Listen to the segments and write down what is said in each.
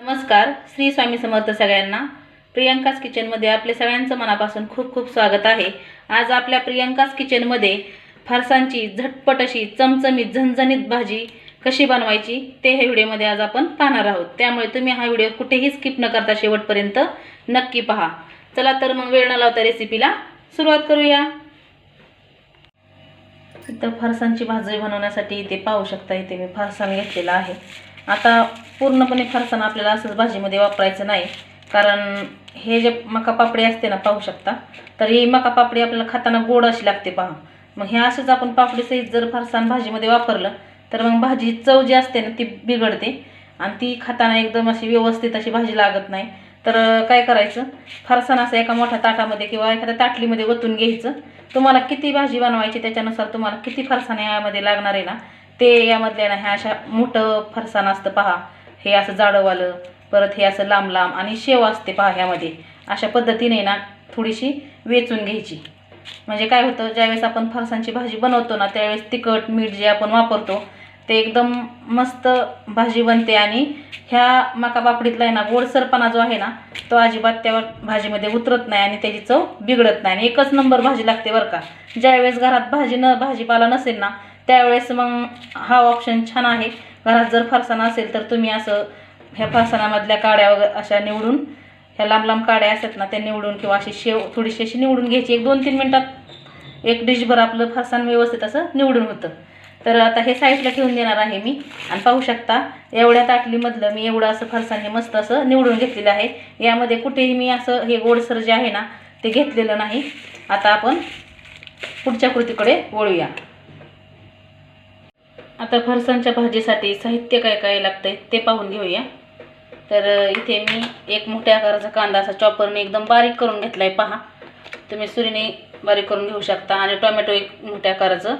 नमस्कार श्री स्वामी समर्थ सगळ्यांना. प्रियंकाच किचनमध्ये आपले सगळ्यांचं मनापासून खूप खूप स्वागत आहे. आज आपल्या प्रियंकाच किचनमध्ये फरसांची झटपट अशी चमचमीत झणझणीत भाजी कशी बनवायची ते हे व्हिडिओमध्ये आज आपण पाहणार आहोत. त्यामुळे तुम्ही हा व्हिडिओ कुठेही स्किप न करता शेवटपर्यंत नक्की पहा. चला तर मग वेळ न लावता रेसिपीला सुरुवात करूया. तर फरसांची भाजी बनवण्यासाठी इथे पाहू शकता इथे मी फरसाण घेतलेला आहे. आता पूर्णपणे फरसाण आपल्याला असंच भाजीमध्ये वापरायचं नाही. कारण हे जे मका पापडी असते ना पाहू शकता. तर ही मका पापडी आपल्याला खाताना गोड अशी लागते पहा. मग हे असंच आपण पापडीसहित जर फरसाण भाजीमध्ये वापरलं तर मग भाजी चव जी असते ना ती बिघडते. आणि ती खाताना एकदम अशी व्यवस्थित अशी भाजी लागत नाही. तर काय करायचं? फरसाण असं एका मोठ्या ताटामध्ये किंवा एखाद्या ताटलीमध्ये ओतून घ्यायचं. तुम्हाला किती भाजी बनवायची त्याच्यानुसार तुम्हाला किती फरसाण यामध्ये लागणार आहे ना ते यामधले ना ह्या अशा मोठं फरसाण असतं पहा. हे असं जाडंवालं परत हे असं लांब लांब आणि शेव असते पहा ह्यामध्ये. अशा पद्धतीने ना थोडीशी वेचून घ्यायची. म्हणजे काय होतं ज्यावेळेस आपण फरसांची भाजी बनवतो ना त्यावेळेस तिखट मीठ जे आपण वापरतो ते एकदम मस्त भाजी बनते आणि ह्या मका पापडीतला आहे ना गोडसरपणा जो आहे ना तो अजिबात त्या भाजीमध्ये उतरत नाही आणि त्याची चव बिघडत नाही. आणि एकच नंबर भाजी लागते बरं का. ज्यावेळेस घरात भाजी न भाजीपाला नसेल ना त्यावेळेस मग हा ऑप्शन छान आहे. घरात जर फरसाणा असेल तर तुम्ही असं ह्या फरसाणामधल्या काड्या वगैरे अशा निवडून ह्या लांब लांब काड्या असतात ना त्या निवडून किंवा अशी शेव थोडीशी अशी निवडून घ्यायची. एक दोन तीन मिनटात एक डिशभर आपलं फरसाण व्यवस्थित असं निवडून होतं. तर आता हे साईडला ठेवून देणार आहे मी. आणि पाहू शकता एवढ्या ताटलीमधलं मी एवढं असं फरसाण हे मस्त असं निवडून घेतलेलं आहे. यामध्ये कुठेही मी असं हे गोडसर जे आहे ना ते घेतलेलं नाही. आता आपण पुढच्या कृतीकडे वळूया. आता फरसांच्या भाजीसाठी साहित्य काय काय लागतंय ते पाहून घेऊया. तर इथे मी एक मोठ्या आकाराचा कांदा असा चॉपरने एकदम बारीक करून घेतला आहे पहा. तुम्ही सुरीने बारीक करून घेऊ शकता. आणि टोमॅटो एक मोठ्या आकाराचं.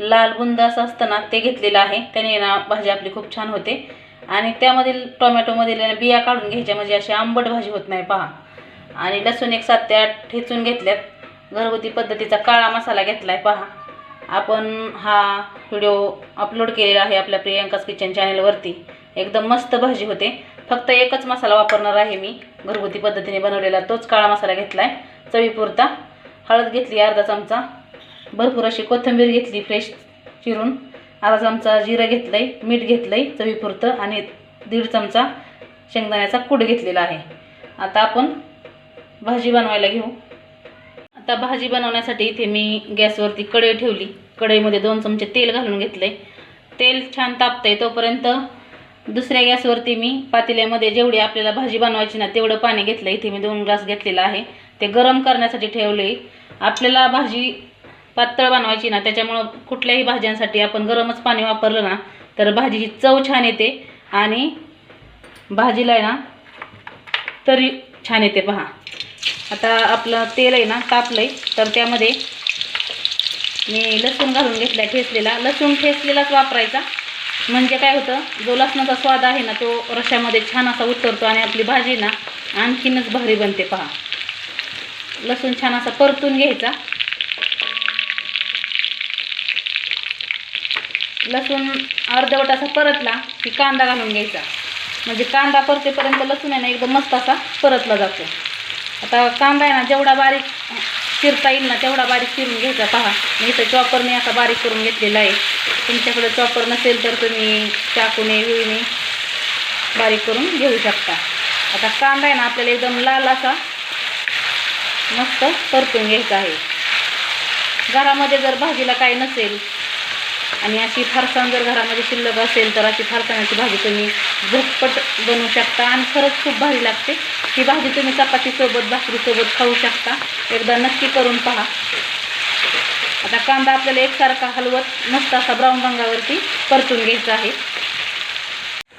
लाल बुंद असं असताना ते घेतलेलं आहे. त्याने ना भाजी आपली खूप छान होते. आणि त्यामधील टोमॅटोमधील ना बिया काढून घ्यायच्या. म्हणजे अशी आंबट भाजी होत नाही पहा. आणि लसूण एक सात ते आठ ठेचून घेतल्यात. घरगुती पद्धतीचा काळा मसाला घेतला आहे पहा. आपण हा व्हिडिओ अपलोड केलेला आहे आपल्या प्रियंकाच किचन चॅनलवरती एकदम मस्त भाजी होते. फक्त एकच मसाला वापरणार आहे मी. घरगुती पद्धतीने बनवलेला तोच काळा मसाला घेतला आहे चवीपुरता हळद घेतली अर्धा चमचा. भरपूर अशी कोथिंबीर घेतली फ्रेश चिरून. अर्धा चमचा जिरं घेतलं आहे मीठ घेतलं आहे चवीपुरतं आणि दीड चमचा शेंगदाण्याचा कूड घेतलेला आहे. आता आपण भाजी बनवायला घेऊ. आता भाजी बनवण्यासाठी इथे मी गॅसवरती कढई ठेवली. कढईमध्ये दोन चमचे तेल घालून घेतले तेल छान तापतंय तोपर्यंत दुसऱ्या गॅसवरती मी पातेल्यामध्ये जेवढी आपल्याला भाजी बनवायची ना तेवढं पाणी घेतलं इथे मी दोन ग्लास घेतलेलं आहे. ते गरम करण्यासाठी ठेवले आपल्याला भाजी पातळ बनवायची ना त्याच्यामुळं कुठल्याही भाज्यांसाठी आपण गरमच पाणी वापरलं ना तर भाजीची चव छान येते आणि भाजीला ना तरी छान येते. पहा. आता आपलं तेल आहे ना तापलं आहे तर त्यामध्ये मी लसूण घालून घेतला ठेचलेला. लसूण ठेचलेलाच वापरायचा. म्हणजे काय होतं जो लसणाचा स्वाद आहे ना तो रश्यामध्ये छान असा उतरतो आणि आपली भाजी ना आणखीनच भारी बनते पहा. लसूण छान असा परतून घ्यायचा. लसूण अर्धवट असा परतला की कांदा घालून घ्यायचा. म्हणजे कांदा परतेपर्यंत लसूण आहे ना एकदम मस्त असा परतला जातो. आता कांदा आहे ना जेवढा बारीक चिरता येईल ना तेवढा बारीक चिरून घ्यायचा. पहा मी इथं चॉपरने असा बारीक करून घेतलेला आहे. तुमच्याकडे चॉपर नसेल तर तुम्ही चाकूने विळीने बारीक करून घेऊ शकता. आता कांदा आहे ना आपल्याला एकदम लाल असा मस्त परतून घ्यायचा आहे. घरामध्ये जर भाजीला काही नसेल आणि अशी फरसाण जर घरामध्ये शिल्लक असेल तर अशी फरसाणाची भाजी तुम्ही झटपट बनवू शकता आणि खरंच खूप भारी लागते. ही भाजी तुम्ही चपातीसोबत भाकरीसोबत खाऊ शकता. एकदा नक्की करून पहा. आता कांदा आपल्याला एकसारखा हलवत मस्त असा ब्राऊन रंगावरती परतून घ्यायचा आहे.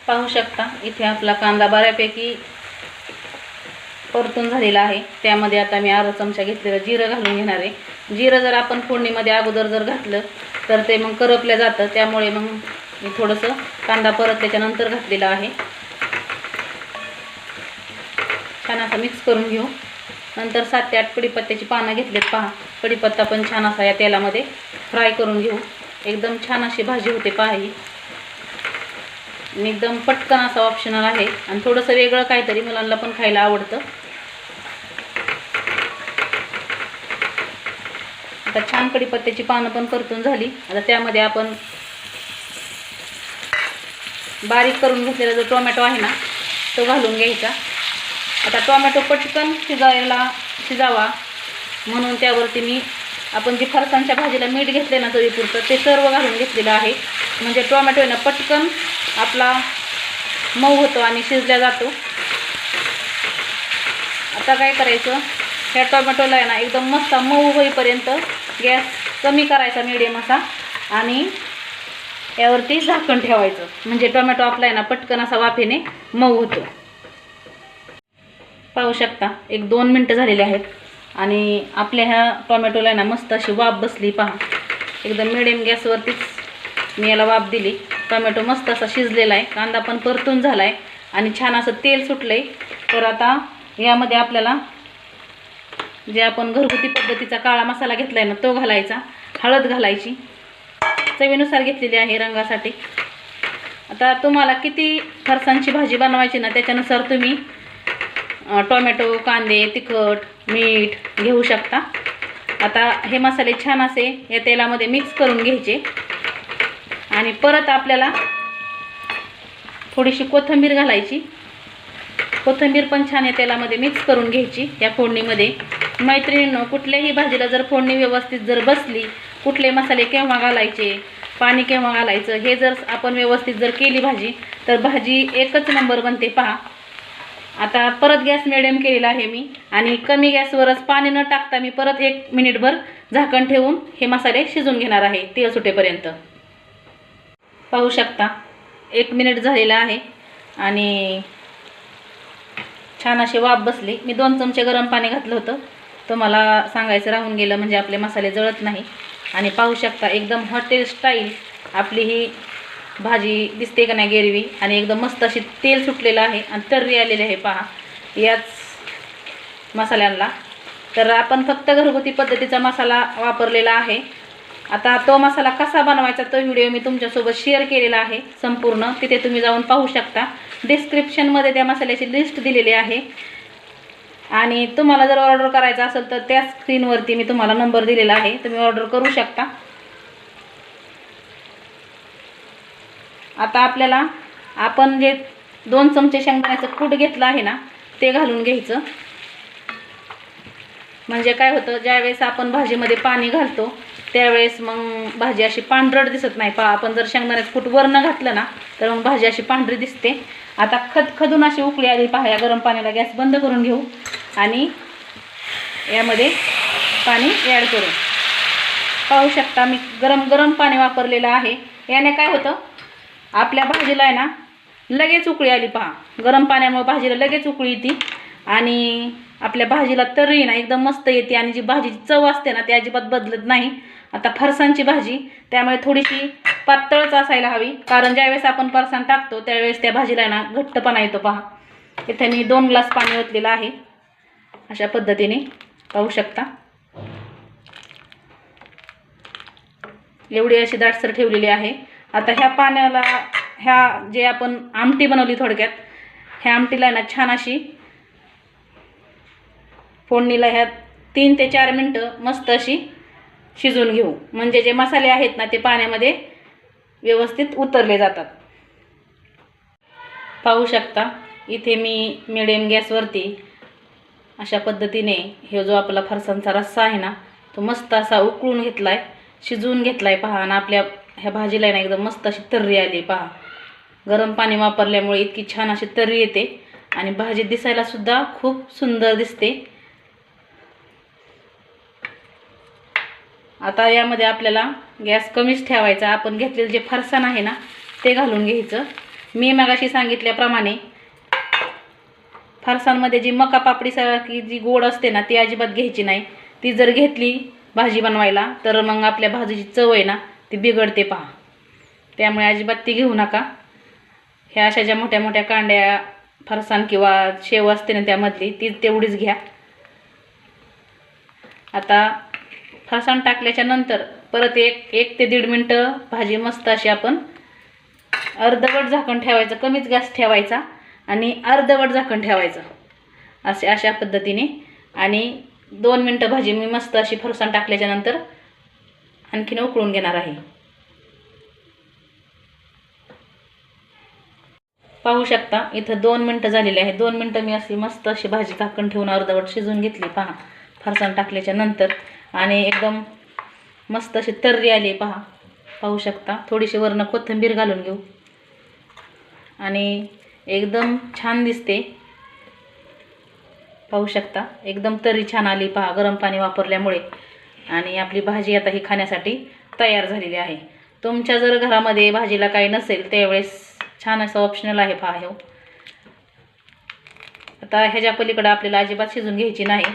पाहू शकता इथे आपला कांदा बऱ्यापैकी परतून झालेला आहे. त्यामध्ये आता मी अर्धा चमचा घेतलेलं जिरं घालून घेणार आहे. जिरं जर आपण फोडणीमध्ये अगोदर जर घातलं तर ते मग करपलं जातं. त्यामुळे मग मी थोडंसं कांदा परत त्याच्यानंतर घातलेला आहे. छान असा मिक्स करून घेऊ. नंतर सात ते आठ कढीपत्त्याची पानं घेतलेत पहा. कढीपत्ता पण छान असा या तेलामध्ये फ्राय करून घेऊ. एकदम छान अशी भाजी होते पहा ही. एकदम पटकन असा ऑप्शनल आहे. आणि थोडंसं वेगळं काहीतरी मुलांना पण खायला आवडतं. आता छान कढीपत्त्याची पानं पण परतून झाली. आता त्यामध्ये आपण बारीक करून घेतलेला जो टोमॅटो आहे ना तो घालून घ्यायचा. आता टोमॅटो पटकन शिजायला शिजावा. म्हणून त्यावरती मी आपण जी फरसाणच्या भाजीला मीठ घेतले ना चवीपुरतं ते सर्व घालून घेतलेलं आहे. म्हणजे टोमॅटो आहे ना पटकन आपला मऊ होतो आणि शिजल्या जातो. आता काय करायचं? ह्या टोमॅटोला आहे ना एकदम मस्त मऊ होईपर्यंत गॅस कमी करायचा मिडियम असा. आणि यावरती झाकण ठेवायचं. म्हणजे टोमॅटो आपला आहे ना पटकन असा वाफेने मऊ होतो. पाहू शकता एक दोन मिनटं झालेले आहेत. आणि आपल्या ह्या टोमॅटोला ना मस्त अशी वाफ बसली पहा. एकदम मिडियम गॅसवरतीच मी याला वाफ दिली. टोमॅटो मस्त असा शिजलेला आहे. कांदा पण परतून झाला आहे आणि छान असं तेल सुटलं आहे तर आता यामध्ये आपल्याला जे आपण घरगुती पद्धतीचा काळा मसाला घेतला आहे ना तो घालायचा. हळद घालायची. चवीनुसार घेतलेली आहे रंगासाठी. आता तुम्हाला किती फरसांची भाजी बनवायची ना त्याच्यानुसार तुम्ही टोमॅटो कांदे तिखट मीठ घेऊ शकता. आता हे मसाले छान असे या तेलामध्ये मिक्स करून घ्यायचे. आणि परत आपल्याला थोडीशी कोथिंबीर घालायची. कोथिंबीर पण छान या तेलामध्ये मिक्स करून घ्यायची या फोडणीमध्ये. मैत्रिणीनं कुठल्याही भाजीला जर फोडणी व्यवस्थित जर बसली कुठले मसाले केव्हा घालायचे पाणी केव्हा घालायचं हे जर आपण व्यवस्थित जर केली भाजी तर भाजी एकच नंबर बनते पहा. आता परत गॅस मिडियम केलेला आहे मी आणि कमी गॅसवरच पाणी न टाकता मी परत एक मिनिटभर झाकण ठेवून हे मसाले शिजून घेणार आहे तेल सुटेपर्यंत. पाहू शकता एक मिनिट झालेला आहे आणि छान अशी वाफ बसली. मी दोन चमचे गरम पाणी घातलं होतं तुम्हाला सांगायचं राहून गेलं म्हणजे आपले मसाले जळत नाही. आणि पाहू शकता एकदम हॉटेल स्टाईल आपली ही भाजी दिसते का नाही गिरवी? आणि एकदम मस्त अशी तेल सुटलेलं आहे आणि तर्री आलेली आहे पहा. याच मसाल्यांना तर आपण फक्त घरगुती पद्धतीचा मसाला वापरलेला आहे. आता तो मसाला कसा बनवायचा तो व्हिडिओ मी तुमच्यासोबत शेअर केलेला आहे संपूर्ण. तिथे तुम्ही जाऊन पाहू शकता. डिस्क्रिप्शनमध्ये त्या मसाल्याची लिस्ट दिलेली आहे. आणि तुम्हाला जर ऑर्डर करायचं असेल तर त्या स्क्रीनवरती मी तुम्हाला नंबर दिलेला आहे. तुम्ही ऑर्डर करू शकता. आता आपल्याला आपण जे दोन चमचे शेंगदाण्याचं कूट घेतलं आहे ना ते घालून घ्यायचं. म्हणजे काय होतं ज्यावेळेस आपण भाजीमध्ये पाणी घालतो त्यावेळेस मग भाजी अशी पांढरट दिसत नाही. पहा आपण जर शेंगदाण्याचं कूट वरनं घातलं ना तर मग भाजी अशी पांढरी दिसते. आता खद खदून अशी उकळी आली पहा या गरम पाण्याला गॅस बंद करून घेऊ. आणि यामध्ये पाणी ॲड करू. पाहू शकता मी गरम गरम पाणी वापरलेलं आहे. याने काय होतं? आपल्या भाजीला आहे ना लगेच उकळी आली पहा. गरम पाण्यामुळे भाजीला लगेच उकळी येते. आणि आपल्या भाजीला तर्री ना एकदम मस्त येते आणि जी भाजीची चव असते ना ती अजिबात बदलत नाही. आता फरसांची भाजी त्यामुळे थोडीशी पातळच असायला हवी. कारण ज्यावेळेस आपण फरसाण टाकतो त्यावेळेस त्या भाजीला आहे ना घट्टपणा येतो पहा. इथे मी दोन ग्लास पाणी ओतलेलं आहे. अशा पद्धतीने पाहू शकता. एवढी अशी दाटसर ठेवलेली आहे. आता ह्या पाण्याला ह्या जे आपण आमटी बनवली थोडक्यात ह्या आमटीला ना छान अशी फोडणीला ह्या तीन ते चार मिनटं मस्त अशी शिजवून घेऊ. म्हणजे जे मसाले आहेत ना ते पाण्यामध्ये व्यवस्थित उतरले जातात. पाहू शकता इथे मी मिडियम गॅसवरती अशा पद्धतीने हे जो आपला फरसांचा रस्सा आहे ना तो मस्त असा उकळून घेतला आहे शिजवून घेतला आहे पहा आणि आपल्या ह्या भाजीला ना एकदम मस्त अशी तर्री आली पहा. गरम पाणी वापरल्यामुळे इतकी छान अशी तर्री येते आणि भाजी दिसायलासुद्धा खूप सुंदर दिसते. आता यामध्ये आपल्याला गॅस कमीच ठेवायचा आपण घेतलेलं जे फरसाण आहे ना ते घालून घ्यायचं. मी मगाशी सांगितल्याप्रमाणे फरसाणमध्ये जी मका पापडीसारखी जी गोड असते ना ती अजिबात घ्यायची नाही. ती जर घेतली भाजी बनवायला तर मग आपल्या भाजीची चव आहे ना ती बिघडते पहा. त्यामुळे अजिबात ती घेऊ नका. ह्या अशा ज्या मोठ्या मोठ्या कांड्या फरसाण किंवा शेव असते ना त्यामधली ती तेवढीच घ्या. आता फरसाण टाकल्याच्या नंतर परत एक एक ते दीड मिनटं भाजी मस्त अशी आपण अर्धवट झाकण ठेवायचं कमीच गॅस ठेवायचा. आणि अर्धवट झाकण ठेवायचं. असे अशा पद्धतीने. आणि दोन मिनटं भाजी मी मस्त अशी फरसाण टाकल्याच्यानंतर आणखीन उकळून घेणार आहे. पाहू शकता इथं दोन मिनटं झालेली आहे दोन मिनटं मी अशी मस्त अशी भाजी झाकण ठेवून अर्धवट शिजवून घेतली. पहा फरसाण टाकल्याच्या नंतर आणि एकदम मस्त अशी तर्री आली पहा. पाहू शकता थोडीशी वरनं कोथिंबीर घालून घेऊ. आणि एकदम छान दिसते. पाहू शकता. एकदम तरी छान आली पहा गरम पाणी वापरल्यामुळे. आणि आपली भाजी आता ही खाण्यासाठी तयार झालेली आहे. तुमच्या जर घरामध्ये भाजीला काही नसेल त्यावेळेस छान असं ऑप्शनल आहे पहा हो. आता ह्याच्या पलीकडं आपल्याला अजिबात शिजून घ्यायची नाही.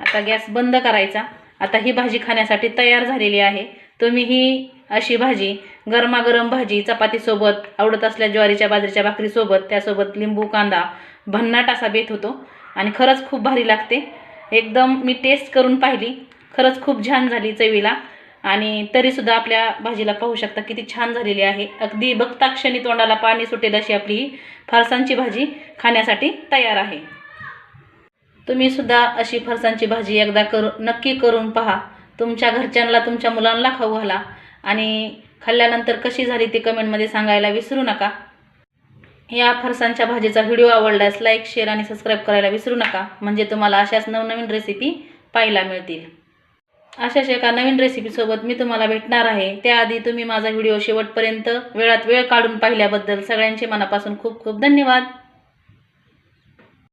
आता गॅस बंद करायचा. आता ही भाजी खाण्यासाठी तयार झालेली आहे. तुम्ही ही अशी भाजी गरमागरम भाजी चपातीसोबत आवडत असल्या ज्वारीच्या बाजरीच्या भाकरीसोबत त्यासोबत लिंबू कांदा भन्नाट असा बेत होतो. आणि खरंच खूप भारी लागते. एकदम मी टेस्ट करून पाहिली. खरंच खूप छान झाली चवीला. आणि तरीसुद्धा आपल्या भाजीला पाहू शकता किती छान झालेली आहे. अगदी बघताक्षणी तोंडाला पाणी सुटेल अशी आपली ही फरसांची भाजी खाण्यासाठी तयार आहे. तुम्ही सुद्धा अशी फरसांची भाजी एकदा करू नक्की करून पहा. तुमच्या घरच्यांना तुमच्या मुलांना खाऊ घाला. आणि खाल्ल्यानंतर कशी झाली ती कमेंटमध्ये सांगायला विसरू नका. या फरसांच्या भाजीचा व्हिडिओ आवडल्यास लाईक शेअर आणि सबस्क्राईब करायला विसरू नका. म्हणजे तुम्हाला अशाच नवनवीन रेसिपी पाहायला मिळतील. अशाच एका नवीन रेसिपीसोबत मी तुम्हाला भेटणार आहे. त्याआधी तुम्ही माझा व्हिडिओ शेवटपर्यंत वेळात वेळ काढून पाहिल्याबद्दल सगळ्यांचे मनापासून खूप खूप धन्यवाद.